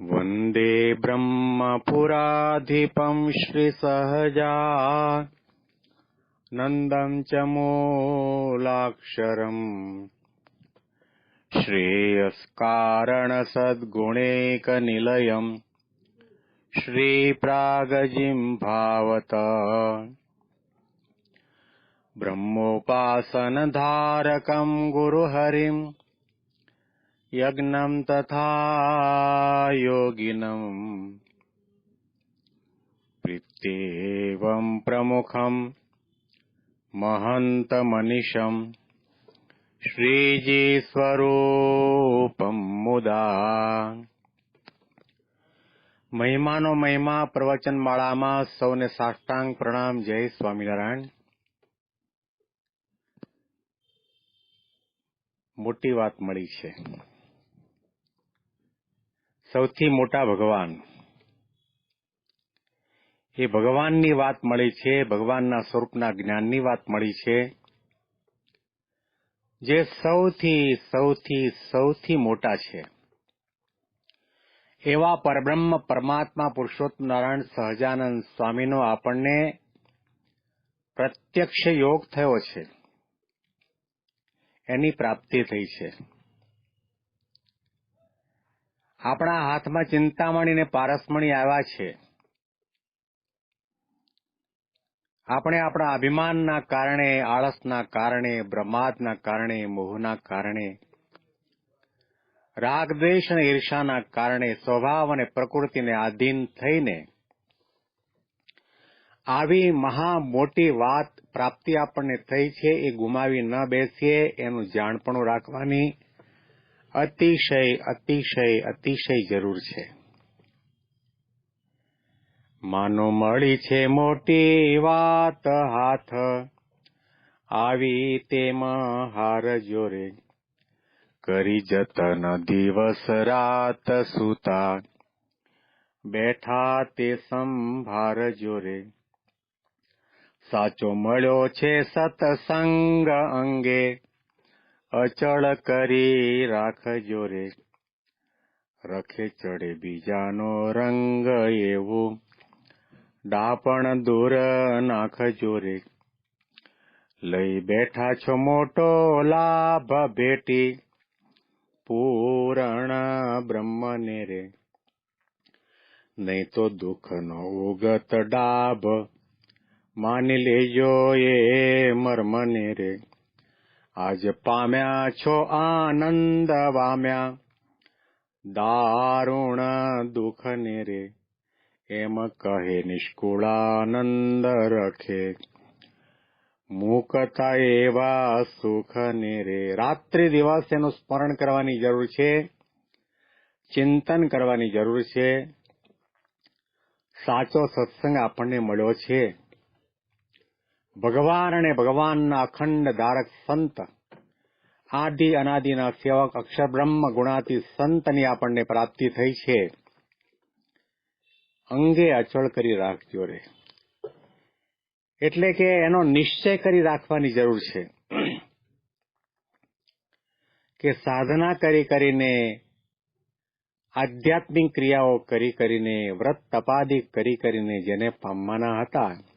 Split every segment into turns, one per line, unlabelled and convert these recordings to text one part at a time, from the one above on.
वन्दे ब्रह्मपुराधिपम् श्रीसहजा नन्दम् च मूलाक्षरम् श्रेयस्कारणसद्गुणैकनिलयम् श्रीप्रागजिम् भावत। ब्रह्मोपासनधारकम् गुरुहरिम् यज्ञम् तथा योगिनम् प्रीत्येवम् प्रमुखम् महन्तमनिशम् શ્રીજી સ્વરૂપમ મુદા મહિમાનો મહિમા પ્રવચન માળામાં સૌને સાષ્ટાંગ પ્રણામ જય સ્વામિનારાયણ મોટી વાત મળી છે સૌથી મોટા ભગવાન. એ ભગવાનની વાત મળી છે, ભગવાનના સ્વરૂપના જ્ઞાનની વાત મળી છે. જે સૌથી સૌથી સૌથી મોટા છે. એવા પરબ્રહ્મ, પરમાત્મા પુરુષોત્તમ નારાયણ સહજાનંદ સ્વામીનો આપણને પ્રત્યક્ષ યોગ થયો છે. એની પ્રાપ્તિ થઈ છે. આપણા હાથમાં ચિંતામણી ને પારસમણી આવ્યા છે. આપણે આપણા અભિમાનના કારણે, આળસના કારણે, બ્રહ્માદના કારણે, મોહના કારણે રાગ દ્વેષ અને ઈર્ષાના કારણે, સ્વભાવ અને પ્રકૃતિને આધીન થઈને આવી મહા મોટી વાત પ્રાપ્તિ આપણને થઈ છે, એ ગુમાવી ન બેસીએ, એનું જાણપણું રાખવાની અતિશય અતિશય અતિશય જરૂર છે. માનો મળી છે મોટી વાત હાથ. આવી તેમાં હાર જોરે. કરી જતન દિવસ રાત સુતા. બેઠા તે સંભાર જોરે. સાચો મળ્યો છે સતસંગ અંગે. અચળ કરી રાખજો રે. રખે ચડે બીજાનો રંગ એવું. ડાપણ દૂર નાખજો રે. લઈ બેઠા છો મોટો લાભ ભેટી. પૂરણ બ્રહ્મને રે. નહીં તો દુઃખનો ઉગત ડાભ માની લેજો એ મર્મને રે. આજ પામ્યા છો આનંદ વામ્યા. દારૂણ દુઃખ ને રે, એમ કહે નિષ્કુળાનંદ રખે. મુકતા એવા સુખ ને રે. રાત્રિ દિવસ એનું સ્મરણ કરવાની જરૂર છે, ચિંતન કરવાની જરૂર છે. સાચો સત્સંગ આપણને મળ્યો છે. ભગવાન અને ભગવાનના અખંડ ધારક સંત, આદિ અનાદિના સેવક અક્ષર બ્રહ્મ ગુણાતી સંતની આપણને પ્રાપ્તિ થઈ છે. અંગે અચળ કરી રાખજો રે. એટલે કે એનો નિશ્ચય કરી રાખવાની જરૂર છે કે સાધના કરી કરીને, આધ્યાત્મિક ક્રિયાઓ કરી કરીને, વ્રત તપાદી કરી કરીને જેને પામવાના હતા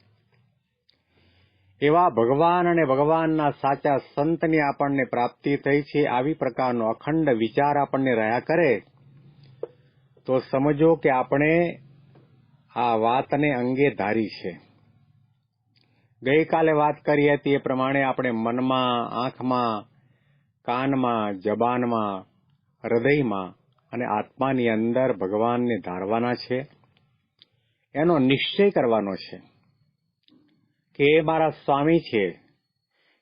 એવા ભગવાન અને ભગવાનના સાચા સંતની આપણને પ્રાપ્તિ થઈ છે, આવી પ્રકારનો અખંડ વિચાર આપણને રહ્યા કરે. તો સમજો કે આપણે આ વાતને અંગે ધારી છે. ગઈકાલે વાત કરી હતી એ પ્રમાણે આપણે મનમાં, આંખમાં, કાનમાં, જબાનમાં, હૃદયમાં અને આત્માની અંદર ભગવાનને ધારવાના છે. એનો નિશ્ચય કરવાનો છે. કે એ મારા સ્વામી છે.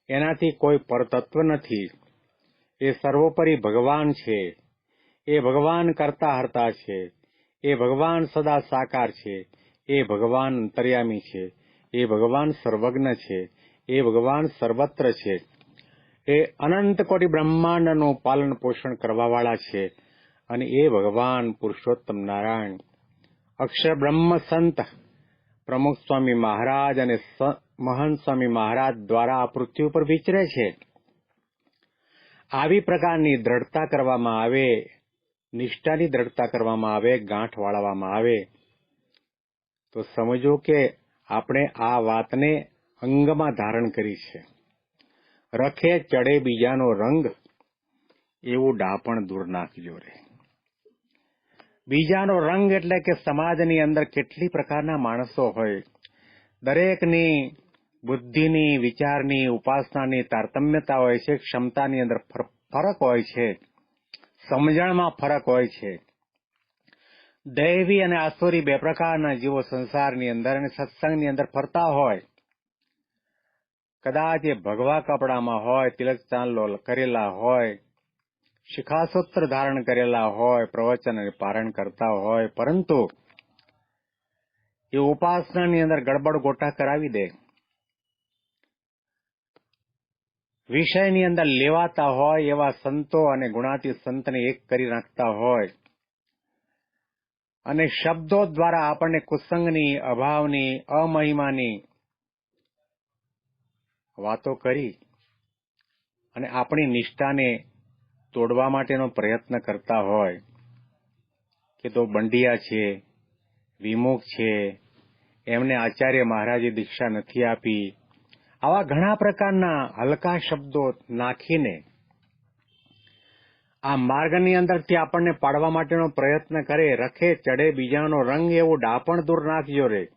એનાથી કોઈ પરતત્વ નથી. એ સર્વોપરી ભગવાન છે. એ ભગવાન કરતા હરતા છે. એ ભગવાન સદા સાકાર છે. એ ભગવાન અંતર્યામી છે. એ ભગવાન સર્વજ્ઞ છે. એ ભગવાન સર્વત્ર છે. એ અનંત કોટી બ્રહ્માંડનું પાલન પોષણ કરવાવાળા છે અને એ ભગવાન પુરુષોત્તમ નારાયણ. અક્ષર બ્રહ્મ સંત પ્રમુખ સ્વામી મહારાજ અને મહંત સ્વામી મહારાજ દ્વારા આ પૃથ્વી ઉપર વિચરે છે. આવી પ્રકારની દ્રઢતા કરવામાં આવે, નિષ્ઠાની દ્રઢતા કરવામાં આવે, ગાંઠ વાળવામાં આવે, તો સમજો કે આપણે આ વાતને અંગમાં ધારણ કરી છે. રખે, ચડે બીજાનો રંગ, એવું ડાપણ દૂર નાખજો રે. બીજાનો રંગ એટલે કે સમાજની અંદર કેટલી પ્રકારના માણસો હોય, દરેકની બુદ્ધિની, વિચારની, ઉપાસનાની, તારતમ્યતા હોય છે, ક્ષમતાની અંદર ફરક હોય છે. સમજણમાં ફરક હોય છે. દૈવી અને આસુરી બે પ્રકારના જીવો સંસારની અંદર અને સત્સંગની અંદર ફરતા હોય. કદાચ એ ભગવા કપડામાં હોય, તિલક ચાંદલો કરેલા હોય, શિખાસૂત્ર ધારણ કરેલા હોય, પ્રવચન અને પારણ કરતા હોય, પરંતુ એ ઉપાસનાની અંદર ગડબડ ગોટા કરાવી દે. વિષયની અંદર લેવાતા હોય એવા સંતો અને ગુણાતી સંતને એક કરી નાખતા હોય. અને શબ્દો દ્વારા આપણને કુસંગની, અભાવની, અમહિમાની વાતો કરી અને આપણી નિષ્ઠાને તોડવા માટેનો પ્રયત્ન કરતા હોય કે તો બંડિયા છે, વિમુખ છે, એમને આચાર્ય મહારાજે દીક્ષા નથી આપી આવા ઘણા પ્રકારના હલકા શબ્દો નાખીને આ માર્ગની અંદરથી આપણને પાડવા માટેનો પ્રયત્ન કરે, રખે, ચડે, બીજાનો રંગ એવો ડાપણ દૂર નાખજો રે.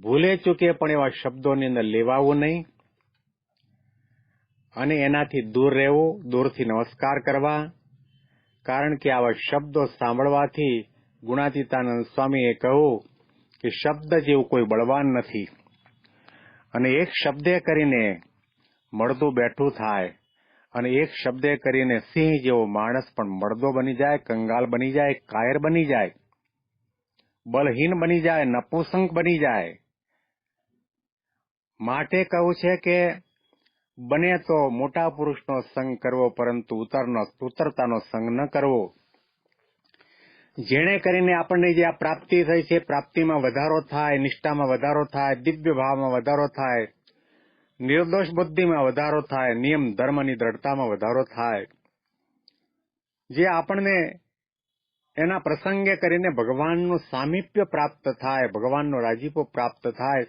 ભૂલે ચૂકે પણ એવા શબ્દોની અંદર લેવાવું નહીં. અને એનાથી દૂર રહેવું, દૂરથી નમસ્કાર કરવા. કારણ કે આવા શબ્દો સાંભળવાથી ગુણાતીતાનંદ સ્વામીએ કહ્યું કે શબ્દ જેવું કોઈ બળવાન નથી. અને એક શબ્દે કરીને મળદું બેઠું થાય અને એક શબ્દે કરીને સિંહ જેવો માણસ પણ મળદો બની જાય, કંગાલ બની જાય, કાયર બની જાય, બલહીન બની જાય, નપુસંક બની જાય. માટે કહું છે કે બને તો મોટા પુરુષનો સંગ કરવો, પરંતુ ઉતરનો, ઉતરતાનો સંગ ન કરવો. જેણે કરીને આપણને જે આ પ્રાપ્તિ થઈ છે, પ્રાપ્તિમાં વધારો થાય, નિષ્ઠામાં વધારો થાય, દિવ્ય ભાવમાં વધારો થાય, નિર્દોષ બુદ્ધિમાં વધારો થાય, નિયમ ધર્મની દ્રઢતામાં વધારો થાય, જે આપણને એના પ્રસંગે કરીને ભગવાનનું સામીપ્ય પ્રાપ્ત થાય, ભગવાનનો રાજીપો પ્રાપ્ત થાય,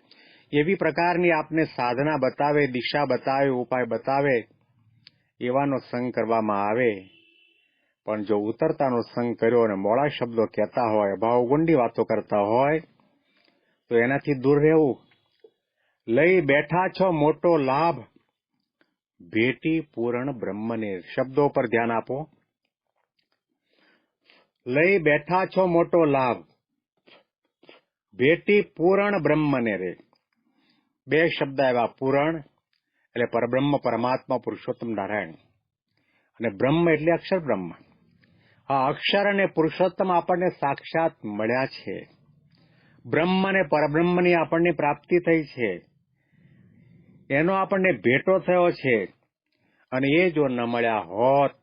એવી પ્રકારની આપને સાધના બતાવે, દિશા બતાવે, ઉપાય બતાવે, એવાનો સંગ કરવામાં આવે. પણ જો ઉતરતાનો સંગ કર્યો અને મોડા શબ્દો કહેતા હોય, ભાવગુંડી વાતો કરતા હોય, તો એનાથી દૂર રહેવું. લઈ બેઠા છો મોટો લાભ. ભેટી પૂરણ બ્રહ્મને શબ્દો પર ધ્યાન આપો. લઈ બેઠા છો મોટો લાભ. ભેટી પૂરણ બ્રહ્મને રે. બે શબ્દ આવ્યા, પૂરણ એટલે પરબ્રહ્મ, પરમાત્મા, પુરુષોત્તમ નારાયણ. અને બ્રહ્મ એટલે અક્ષર બ્રહ્મ આ અક્ષર અને પુરુષોત્તમ આપણને સાક્ષાત મળ્યા છે. બ્રહ્મ અને પરબ્રહ્મની આપણને પ્રાપ્તિ થઈ છે. એનો આપણને ભેટો થયો છે અને એ જો ન મળ્યા હોત,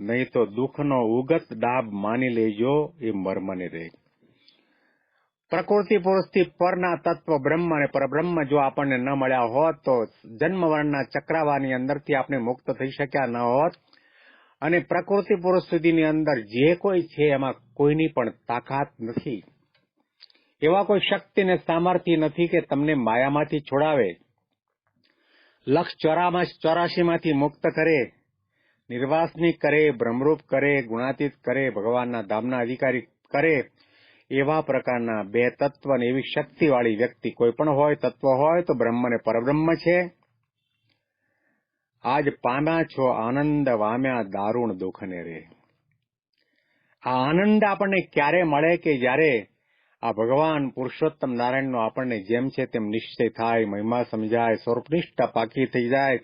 નહીં તો દુઃખનો ઉગત ડાબ માની લેજો એ મર્મને રહે પ્રકૃતિ પુરુષથી પરના તત્વ બ્રહ્મ અને પરબ્રહ્મ જો આપણને ન મળ્યા હોત તો જન્મવર્ણના ચક્રાવાની અંદરથી આપણે મુક્ત થઈ શક્યા ન હોત. અને પ્રકૃતિ પુરુષ અંદર જે કોઈ છે એમાં કોઈની પણ તાકાત નથી. એવા કોઈ શક્તિ ને સામર્થ્ય નથી કે તમને માયામાંથી છોડાવે. લક્ષ ચોરામાં ચોરાશીમાંથી મુક્ત કરે, નિર્વાસની કરે, બ્રહ્મરૂપ કરે, ગુણાતીત કરે, ભગવાનના ધામના અધિકારી કરે, એવા પ્રકારના બે તત્વ ને એવી શક્તિવાળી વ્યક્તિ કોઈ પણ હોય, તત્વ હોય તો બ્રહ્મ ને પરબ્રહ્મ છે. આજ પામ્યા છો આનંદ વામ્યા દારૂણ દુઃખને રે. આ આનંદ આપણને ક્યારે મળે કે જ્યારે આ ભગવાન પુરુષોત્તમ નારાયણનો આપણને જેમ છે તેમ નિશ્ચય થાય, મહિમા સમજાય, સ્વરૂપનિષ્ઠા પાકી થઈ જાય,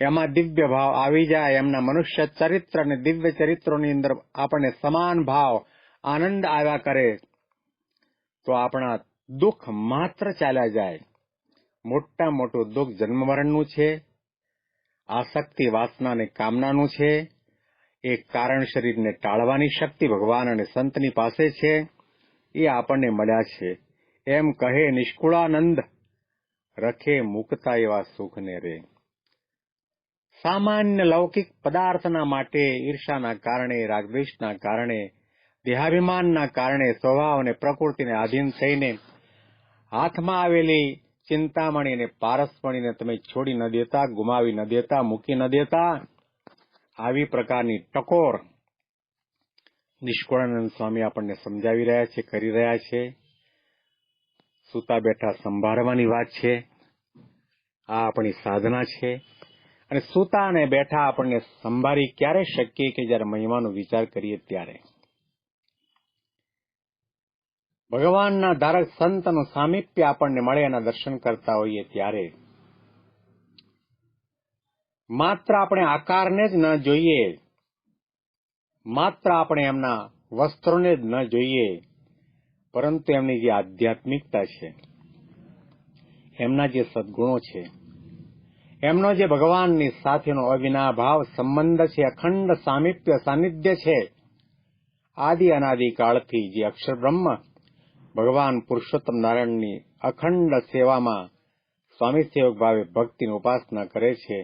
એમાં દિવ્ય ભાવ આવી જાય, એમના મનુષ્ય ચરિત્ર અને દિવ્ય ચરિત્રોની અંદર આપણને સમાન ભાવ આનંદ આવ્યા કરે, તો આપણા દુઃખ માત્ર ચાલ્યા જાય. મોટા મોટું દુઃખ જન્મ મરણનું છે આસક્તિ, વાસના અને કામનાનું છે. એ કારણ શરીરને ટાળવાની શક્તિ ભગવાન અને સંતની પાસે છે. એ આપણને મળ્યા છે. એમ કહે નિષ્કુળાનંદ, રખે મુકતા એવા સુખને રે. સામાન્ય લૌકિક પદાર્થના માટે ઈર્ષાના કારણે, રાગદ્વેષના કારણે, દેહાભિમાનના કારણે સ્વભાવ અને પ્રકૃતિને આધીન થઈને હાથમાં આવેલી ચિંતામણી અને પારસમણીને તમે છોડી ન દેતા, ગુમાવી ન દેતા, મૂકી ન દેતા, આવી પ્રકારની ટકોર નિષ્કુળાનંદ સ્વામી આપણને સમજાવી રહ્યા છે, કરી રહ્યા છે. સુતા બેઠા સંભાળવાની વાત છે. આ આપણી સાધના છે. અને સુતા અને બેઠા આપણને સંભાળી ક્યારે શકીએ કે જ્યારે મહિમાનો વિચાર કરીએ ત્યારે? ભગવાનના ધારક સંતનું સામીપ્ય આપણને મળે એના દર્શન કરતા હોઈએ ત્યારે. માત્ર આપણે આકારને જ ન જોઈએ. માત્ર આપણે એમના વસ્ત્રોને જ ન જોઈએ. પરંતુ એમની જે આધ્યાત્મિકતા છે, એમના જે સદગુણો છે, એમનો જે ભગવાનની સાથેનો અવિનાભાવ સંબંધ છે, અખંડ સામીપ્ય સાનિધ્ય છે, આદિ અનાદિ કાળથી જે અક્ષર બ્રહ્મ ભગવાન પુરુષોત્તમ નારાયણની અખંડ સેવામાં સ્વામી સેવક ભાવે ભક્તિની ઉપાસના કરે છે.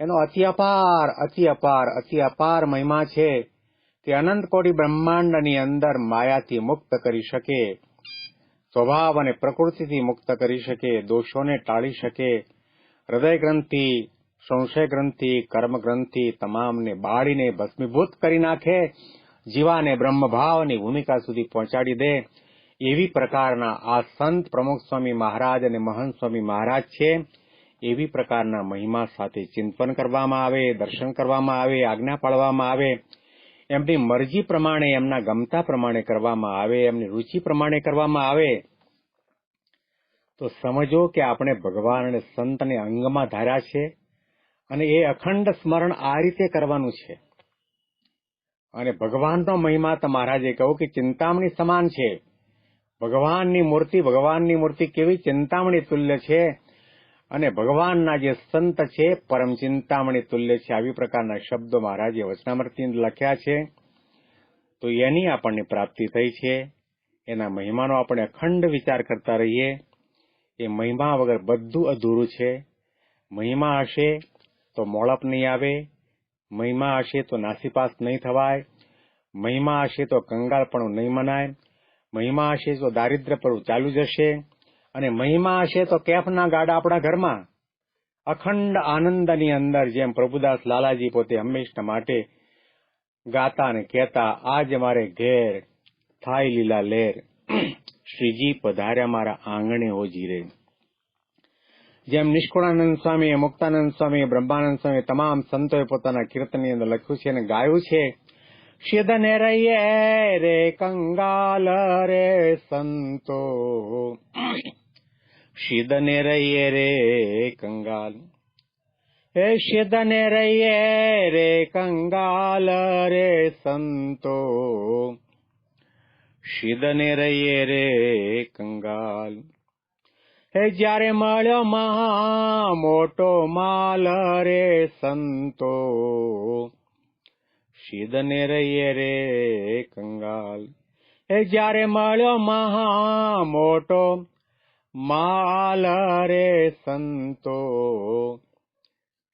એનો અતિ અપાર અતિ અપાર અતિ અપાર મહિમા છે તે અનંત કોટી બ્રહ્માંડની અંદર માયાથી મુક્ત કરી શકે, સ્વભાવ અને પ્રકૃતિથી મુક્ત કરી શકે, દોષોને ટાળી શકે, હૃદય ગ્રંથિ, સંશય ગ્રંથિ, કર્મ ગ્રંથિ તમામને બાળીને ભસ્મીભૂત કરી નાખે જીવાને બ્રહ્મભાવની ભૂમિકા સુધી પહોંચાડી દે એવી પ્રકારના આ સંત પ્રમુખ સ્વામી મહારાજ અને મહંત સ્વામી મહારાજ છે. એવી પ્રકારના મહિમા સાથે ચિંતન કરવામાં આવે, દર્શન કરવામાં આવે, આજ્ઞા પાળવામાં આવે. એમની મરજી પ્રમાણે, એમના ગમતા પ્રમાણે કરવામાં આવે, એમની રુચિ પ્રમાણે કરવામાં આવે. તો સમજો કે આપણે ભગવાન અને સંતને અંગમાં ધાર્યા છે અને એ અખંડ સ્મરણ આ રીતે કરવાનું છે. અને ભગવાનનો મહિમા તો મહારાજે કહ્યું કે ચિંતામણી સમાન છે. ભગવાનની મૂર્તિ ભગવાનની મૂર્તિ કેવી ચિંતામણી તુલ્ય છે? અને ભગવાનના જે સંત છે, પરમ ચિંતામણી તુલ્ય છે. આવી પ્રકારના શબ્દો મહારાજે વચનામૃતિ લખ્યા છે. તો એની આપણને પ્રાપ્તિ થઈ છે. એના મહિમાનો આપણે અખંડ વિચાર કરતા રહીએ. એ મહિમા વગર બધું અધૂરું છે. મહિમા હશે તો મોળપ નહીં આવે. મહિમા હશે તો નાસીપાસ નહીં થવાય. મહિમા હશે તો કંગાળપણું નહીં મનાય. મહિમા હશે તો દારિદ્ર્ય પર ચાલુ જશે અને મહિમા હશે તો કેફના ગાડા આપણા ઘરમાં. અખંડ આનંદની અંદર જેમ પ્રભુદાસ લાલાજી પોતે હંમેશા માટે ગાતા અને કહેતા, આજ મારે ઘેર થાય લીલા લેર શ્રીજી પધાર્યા મારા આંગણે હોજી રે. જેમ નિષ્કુળાનંદ સ્વામી, મુક્તાનંદ સ્વામી, બ્રહ્માનંદ સ્વામી તમામ સંતોએ પોતાના કીર્તનની અંદર લખ્યું છે અને ગાયું છે શિદને રહીએ રે કંગાલ રે સંતો. શિદને રહીએ રે કંગાલ. હે શિદને રહીએ રે કંગાલ રે સંતો. શિદને રહીએ રે કંગાલ. હે જ્યારે મળ્યો મહા મોટો માલ રે સંતો. શિદને રહીએ રે કંગાલ. હે જ્યારે મળ્યો મહા મોટો માલ રે સંતો.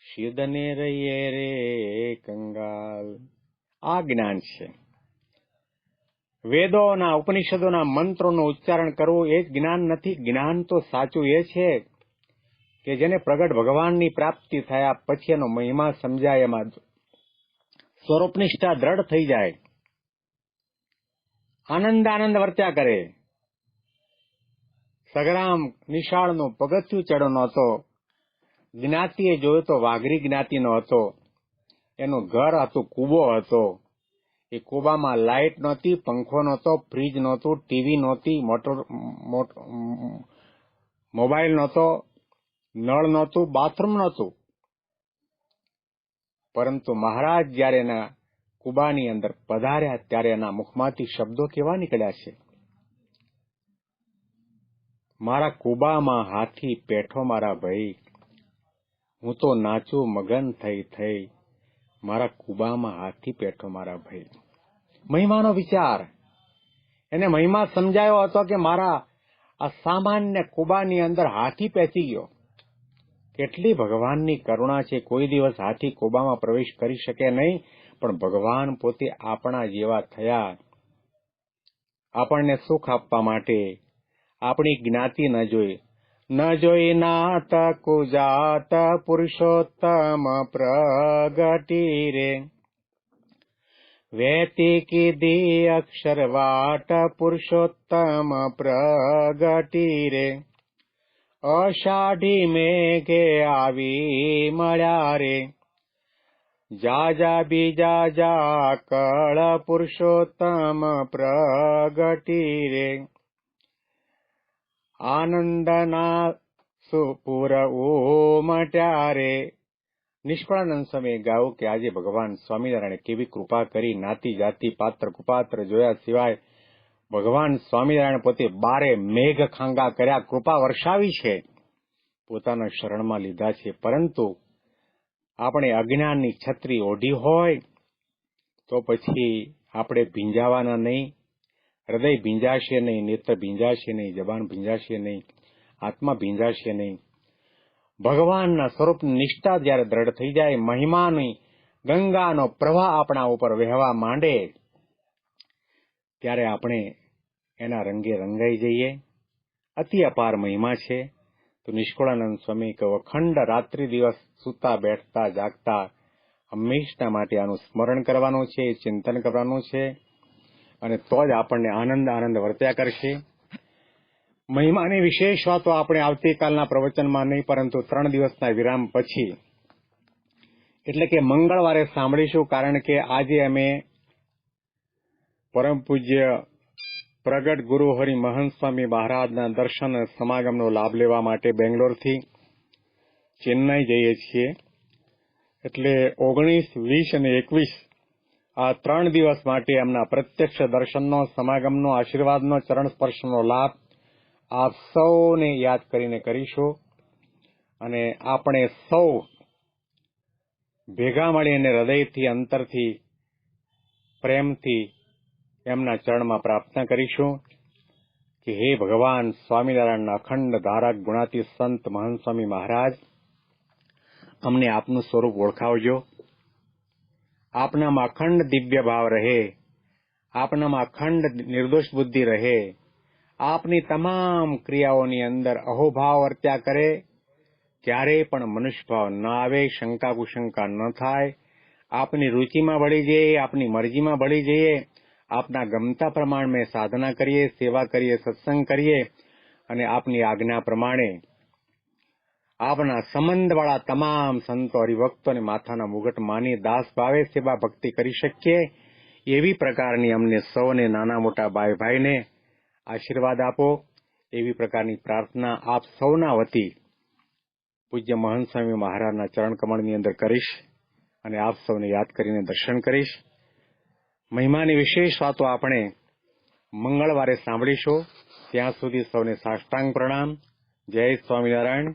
શિદને રહીએ રે કંગાલ. આ જ્ઞાન છે. વેદોના, ઉપનિષદોના મંત્રોનું ઉચ્ચારણ કરવું એ જ જ્ઞાન નથી. જ્ઞાન તો સાચું એ છે કે જેને પ્રગટ ભગવાનની પ્રાપ્તિ થયા પછી એનો મહિમા સમજાય એમાં. સ્વરૂપનિષ્ઠા દ્રઢ થઈ જાય. આનંદ આનંદ વર્ત્યા કરે. સગરામ નિશાળનો પગથિયું ચડો નહોતો. જ્ઞાતિએ જોયો તો વાઘરી જ્ઞાતિનો હતો. એનું ઘર હતું કૂવો હતો. એ કોબામાં લાઇટ નહોતી, પંખો નહોતો, ફ્રીજ નહોતું, ટીવી નહોતી, મોટર મોબાઈલ નહોતો, નળ નહોતું, બાથરૂમ નહોતું. પરંતુ મહારાજ જ્યારે એના કુબાની અંદર પધાર્યા, ત્યારે એના મુખમાંથી શબ્દો કેવા નીકળ્યા છે? મારા કુબામાં હાથી પેઠો મારા ભાઈ, હું તો નાચું મગન થઈ થઈ મારા કુબામાં હાથી પેઠો મારા ભાઈ. મહિમાનો વિચાર. એને મહિમા સમજાયો હતો કે મારા આ સામાન્ય કુબાની અંદર હાથી પેચી ગયો. કેટલી ભગવાનની કરુણા છે, કોઈ દિવસ હાથી કુબામાં પ્રવેશ કરી શકે નહીં, પણ ભગવાન પોતે આપણા જેવા થયા. આપણને સુખ આપવા માટે આપણી જ્ઞાતિ ન જોઈ. પુરુષોત્તમ પ્રગટી રે વેતી કીધી અક્ષર વાટ પુરુષોત્તમ પ્રગટી રે અષાઢી મેઘે આવી મળ્યા રે જાજા બીજા જા કળ પુરુષોત્તમ પ્રગટી રે આનંદના સુપુર ઉમટ્યા રે નિષ્ફળાનંદ સ્વામી ગાવું કે આજે ભગવાન સ્વામિનારાયણે કેવી કૃપા કરી, નાતી જાતિ, પાત્ર કુપાત્ર જોયા સિવાય ભગવાન સ્વામિનારાયણ પોતે બારે મેઘ ખાંગા કર્યા, કૃપા વર્ષાવી છે. પોતાના શરણમાં લીધા છે. પરંતુ આપણે અજ્ઞાનની છત્રી ઓઢી હોય તો પછી આપણે ભીંજાવાના નહીં. હૃદય ભીંજાશે નહીં, નેત્ર ભીંજાશે નહીં જબાન ભીંજાશે નહીં, આત્મા ભીંજાશે નહીં. ભગવાનના સ્વરૂપની નિષ્ઠા જ્યારે દ્રઢ થઈ જાય, મહિમાની ગંગાનો પ્રવાહ આપણા ઉપર વહેવા માંડે, ત્યારે આપણે એના રંગે રંગાઈ જઈએ. અતિ અપાર મહિમા છે. તો નિષ્કુળાનંદ સ્વામી કહો અખંડ રાત્રિ દિવસ સૂતા, બેઠતા, જાગતા, હંમેશના માટે આનું સ્મરણ કરવાનું છે, ચિંતન કરવાનું છે. અને તો જ આપણને આનંદ આનંદ વર્ત્યા કરશે. મહિમાની વિશેષ વાતો આપણે આવતીકાલના પ્રવચનમાં નહીં, પરંતુ ત્રણ દિવસના વિરામ પછી. એટલે કે મંગળવારે સાંભળીશું, કારણ કે આજે અમે પરમ પૂજ્ય પ્રગટ ગુરુ હરિ મહંત સ્વામી મહારાજના દર્શન સમાગમનો લાભ લેવા માટે બેંગ્લોરથી ચેન્નાઈ જઈએ છીએ. એટલે ઓગણીસ, વીસ અને એકવીસ આ ત્રણ દિવસ માટે એમના પ્રત્યક્ષ દર્શનનો, સમાગમનો, આશીર્વાદનો, ચરણ સ્પર્શનો લાભ આપ સૌને યાદ કરીને કરીશું. અને આપણે સૌ ભેગા મળીને હૃદયથી, અંતરથી, પ્રેમથી એમના ચરણમાં પ્રાર્થના કરીશું કે હે ભગવાન સ્વામિનારાયણના અખંડ ધારક ગુણાતી સંત મહંત સ્વામી મહારાજ, અમને આપનું સ્વરૂપ ઓળખાવજો. આપનામાં અખંડ દિવ્ય ભાવ રહે. આપનામાં અખંડ નિર્દોષ બુદ્ધિ રહે. આપની તમામ ક્રિયાઓની અંદર અહોભાવ વર્ત્યા કરે. ક્યારેય પણ મનુષ્ય ભાવ ન આવે શંકા કુશંકા ન થાય. આપની રુચિમાં ભળી જઈએ, આપની મરજીમાં ભળી જઈએ. આપના ગમતા પ્રમાણ સાધના કરીએ, સેવા કરીએ, સત્સંગ કરીએ. અને આપની આજ્ઞા પ્રમાણે આપના સંબંધવાળા તમામ સંતો હરિભક્તોને માથાના મુગટ માની દાસ ભાવે સેવા ભક્તિ કરી શકીએ એવી પ્રકારની અમને સૌને નાના મોટા ભાઈ ભાઈને આશીર્વાદ આપો. એવી પ્રકારની પ્રાર્થના આપ સૌના વતી પૂજ્ય મહંત સ્વામી મહારાજના ચરણ કમળની અંદર કરીશ અને આપ સૌને યાદ કરીને દર્શન કરીશ. મહિમાની વિશેષ વાતો આપણે મંગળવારે સાંભળીશું. ત્યાં સુધી સૌને સાષ્ટાંગ પ્રણામ. જય સ્વામિનારાયણ.